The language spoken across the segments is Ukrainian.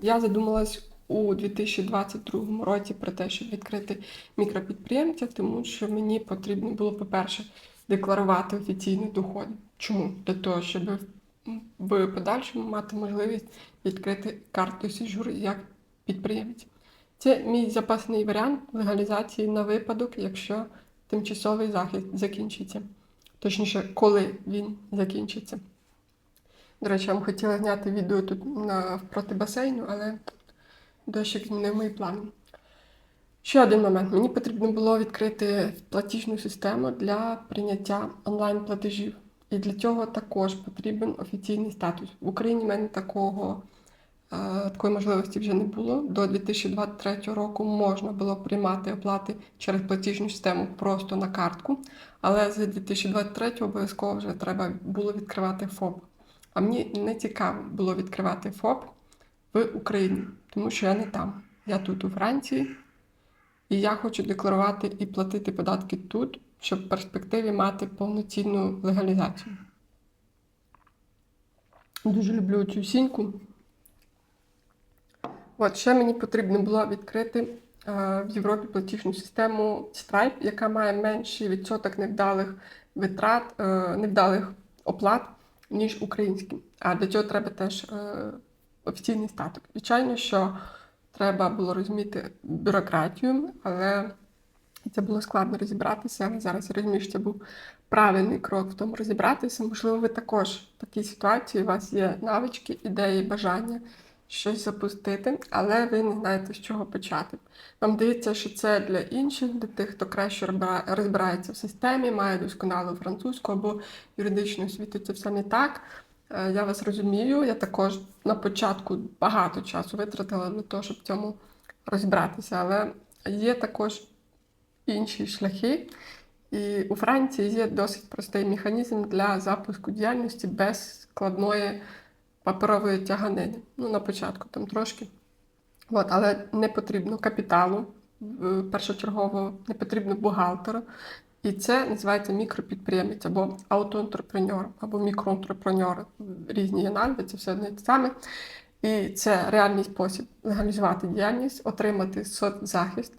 Я задумалась у 2022 році про те, щоб відкрити мікропідприємця, тому що мені потрібно було, по-перше, декларувати офіційні доходи. Чому? Для того, щоб в подальшому мати можливість відкрити карту сіжур як підприємець. Це мій запасний варіант легалізації на випадок, якщо тимчасовий захист закінчиться. Точніше, коли він закінчиться. До речі, я вам хотіла зняти відео тут навпроти басейну, але дощик змінив мої плани. Ще один момент. Мені потрібно було відкрити платіжну систему для прийняття онлайн-платежів. І для цього також потрібен офіційний статус. В Україні в мене такого, е, такої можливості вже не було. До 2023 року можна було приймати оплати через платіжну систему просто на картку, але з 2023 обов'язково вже треба було відкривати ФОП. А мені не цікаво було відкривати ФОП в Україні, тому що я не там. Я тут у Франції, і я хочу декларувати і платити податки тут, щоб в перспективі мати повноцінну легалізацію. Дуже люблю цю сіньку. От ще мені потрібно було відкрити е, в Європі платіжну систему Stripe, яка має менший відсоток невдалих витрат, е, невдалих оплат, ніж українським. А для цього треба теж е, офіційний статок. Звичайно, що треба було розуміти бюрократію, але це було складно розібратися. Зараз я розумію, що це був правильний крок в тому розібратися. Можливо, ви також в такій ситуації, у вас є навички, ідеї, бажання щось запустити, але ви не знаєте, з чого почати. Вам здається, що це для інших, для тих, хто краще розбирається в системі, має досконалу французьку або юридичну освіту. Це все не так. Е, Я вас розумію. Я також на початку багато часу витратила для того, щоб в цьому розібратися. Але є також інші шляхи. І у Франції є досить простий механізм для запуску діяльності без складної паперової тяганини. Ну, на початку там трошки. От, але не потрібно капіталу е, першочергово, не потрібно бухгалтера. І це називається мікропідприємець або аутоентрепренер, або мікроентрепренер. Різні є назви, це все одне саме. І це реальний спосіб легалізувати діяльність, отримати соцзахист,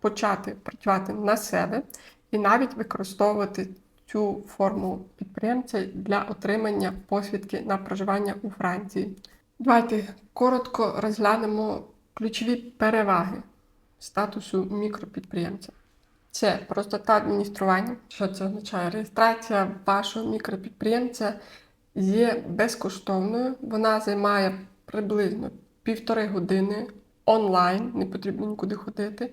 почати працювати на себе і навіть використовувати цю форму підприємця для отримання посвідки на проживання у Франції. Давайте коротко розглянемо ключові переваги статусу мікропідприємця. Це простота адміністрування. Що це означає? Реєстрація вашого мікропідприємця є безкоштовною. Вона займає приблизно півтори години онлайн, не потрібно нікуди ходити.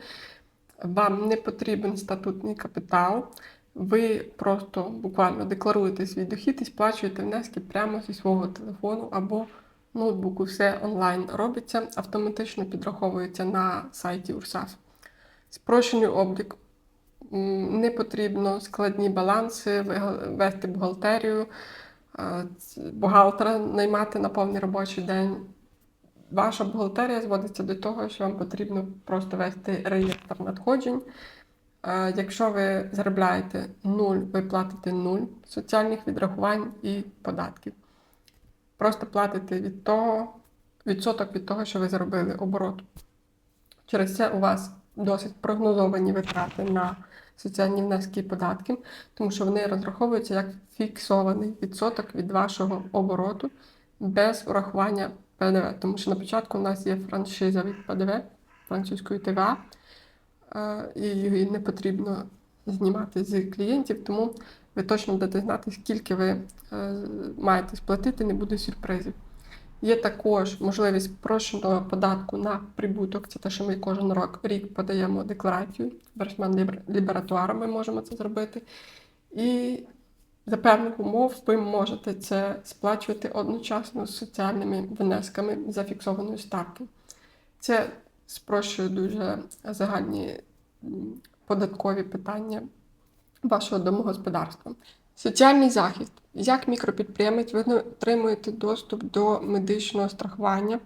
Вам не потрібен статутний капітал. Ви просто буквально декларуєте свій дохід і сплачуєте внески прямо зі свого телефону або ноутбуку. Все онлайн робиться, автоматично підраховується на сайті УРСАС. Спрощений облік. Не потрібно складні баланси, вести бухгалтерію, бухгалтера наймати на повний робочий день. Ваша бухгалтерія зводиться до того, що вам потрібно просто вести реєстр надходжень. Якщо ви заробляєте нуль, ви платите нуль соціальних відрахувань і податків. Просто платите від того, відсоток від того, що ви заробили оборот. Через це у вас досить прогнозовані витрати на соціальні внески і податки, тому що вони розраховуються як фіксований відсоток від вашого обороту без урахування ПДВ. Тому що на початку у нас є франшиза від ПДВ французької ТВА, і її не потрібно знімати з клієнтів, тому ви точно будете знати, скільки ви е, маєте сплатити, не буде сюрпризів. Є також можливість спрощеного податку на прибуток. Це те, що ми кожен рок, рік подаємо декларацію. Бершман лібератуара ми можемо це зробити. І за певних умов ви можете це сплачувати одночасно з соціальними внесками за фіксованою ставкою. Це спрощує дуже загальні податкові питання вашого домогосподарства. Соціальний захист. Як мікропідприємець ви отримуєте доступ до медичного страхування,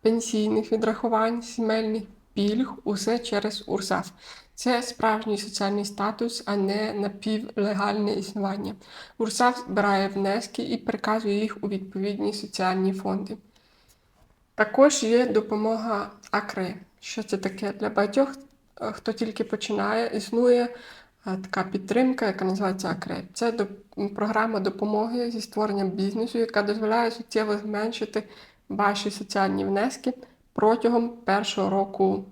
пенсійних відрахувань, сімейних пільг, усе через УРСАС. Це справжній соціальний статус, а не напівлегальне існування. УРСАС збирає внески і переказує їх у відповідні соціальні фонди. Також є допомога АКРИ. Що це таке для багатьох, е, хто тільки починає, існує е, така підтримка, яка називається АКРИ. Це програма допомоги зі створенням бізнесу, яка дозволяє суттєво зменшити ваші соціальні внески протягом першого року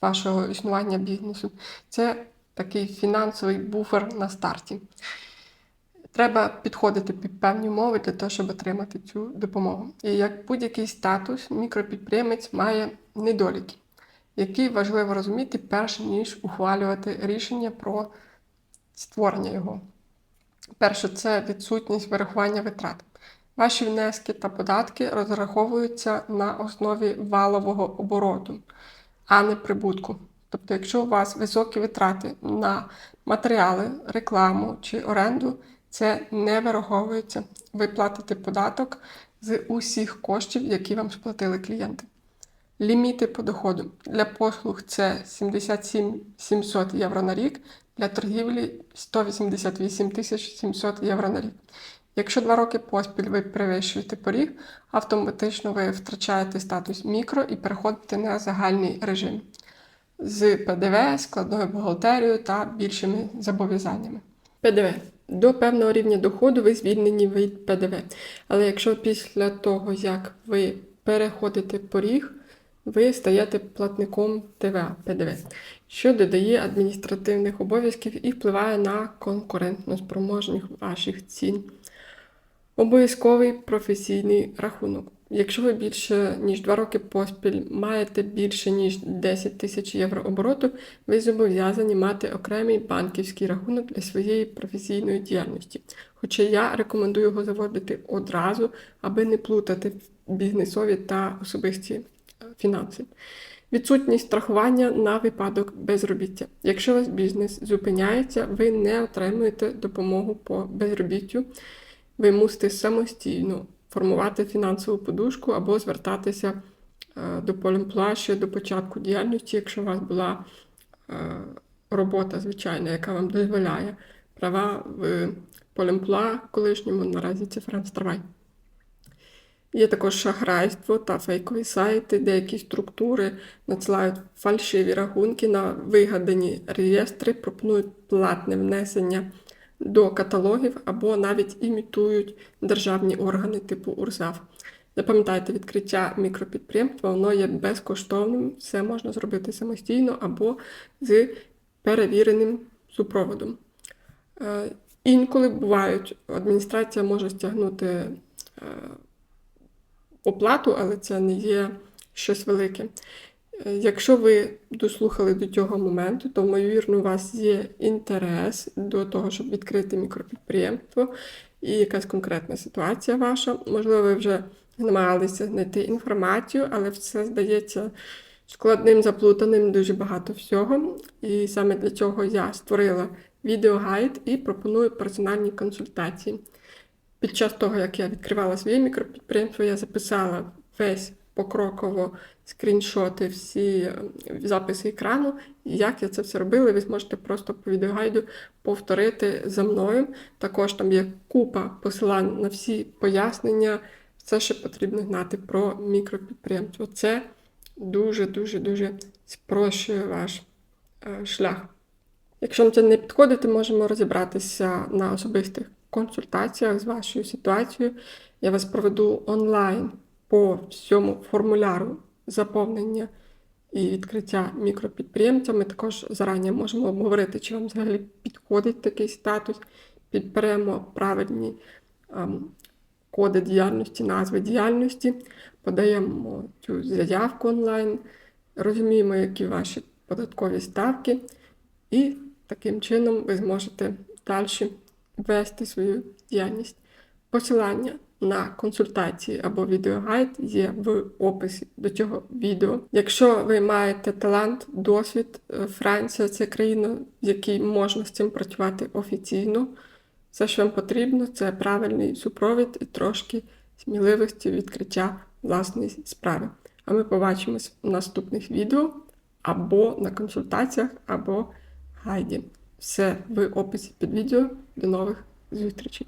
вашого існування бізнесу. Це такий фінансовий буфер на старті. Треба підходити під певні умови для того, щоб отримати цю допомогу. І як будь-який статус, мікропідприємець має недоліки, які важливо розуміти, перш ніж ухвалювати рішення про створення його. Перше, це відсутність вирахування витрат. Ваші внески та податки розраховуються на основі валового обороту, а не прибутку. Тобто, якщо у вас високі витрати на матеріали, рекламу чи оренду, це не вираховується. Ви платите податок з усіх коштів, які вам сплатили клієнти. Ліміти по доходу. Для послуг це 77 700 євро на рік, для торгівлі 188 700 євро на рік. Якщо два роки поспіль ви перевищуєте поріг, автоматично ви втрачаєте статус мікро і переходите на загальний режим з ПДВ, складною бухгалтерією та більшими зобов'язаннями. ПДВ. До певного рівня доходу ви звільнені від ПДВ. Але якщо після того, як ви переходите поріг, ви стаєте платником ТВА ПДВ, що додає адміністративних обов'язків і впливає на конкурентну спроможність ваших цін. Обов'язковий професійний рахунок. Якщо ви більше ніж 2 роки поспіль маєте більше ніж 10 тисяч євро обороту, ви зобов'язані мати окремий банківський рахунок для своєї професійної діяльності. Хоча я рекомендую його заводити одразу, аби не плутати бізнесові та особисті е, фінанси. Відсутність страхування на випадок безробіття. Якщо ваш бізнес зупиняється, ви не отримуєте допомогу по безробіттю. Ви мусите самостійно формувати фінансову подушку або звертатися е, до полімпла ще до початку діяльності, якщо у вас була е, робота звичайна, яка вам дозволяє права в полімпла колишньому, наразі це Франц Є також шахрайство та фейкові сайти, деякі структури надсилають фальшиві рахунки на вигадані реєстри, пропонують платне внесення до каталогів або навіть імітують державні органи типу УРСАВ. Запам'ятайте, відкриття мікропідприємства воно є безкоштовним, все можна зробити самостійно або з перевіреним супроводом. Е, Інколи бувають, адміністрація може стягнути е, оплату, але це не є щось велике. Е, Якщо ви дослухали до цього моменту, то, ймовірно, у вас є інтерес до того, щоб відкрити мікропідприємство і якась конкретна ситуація ваша. Можливо, ви вже намагалися знайти інформацію, але все здається складним, заплутаним, дуже багато всього. І саме для цього я створила відеогайд і пропоную персональні консультації. Під час того, як я відкривала своє мікропідприємство, я записала весь покроково скріншоти, всі записи екрану. Як я це все робила, ви зможете просто по відеогайду повторити за мною. Також там є купа посилань на всі пояснення, все, що потрібно знати про мікропідприємство. Це дуже-дуже дуже спрощує ваш е, шлях. Якщо вам це не підходить, можемо розібратися на особистих консультаціях з вашою ситуацією. Я вас проведу онлайн по всьому формуляру заповнення і відкриття мікропідприємця. Ми також зарані можемо обговорити, чи вам взагалі підходить такий статус. Підберемо правильні ем, коди діяльності, назви діяльності, подаємо цю заявку онлайн, розуміємо, які ваші податкові ставки, і таким чином ви зможете далі вести свою діяльність. Посилання на консультації або відеогайд є в описі до цього відео. Якщо ви маєте талант, досвід, е, Франція це країна, в якій можна з цим працювати офіційно. Все, що вам потрібно, це правильний супровід і трошки сміливості відкриття власної справи. А ми побачимось в наступних відео або на консультаціях, або гайді. Все в описі під відео. До нових зустрічей!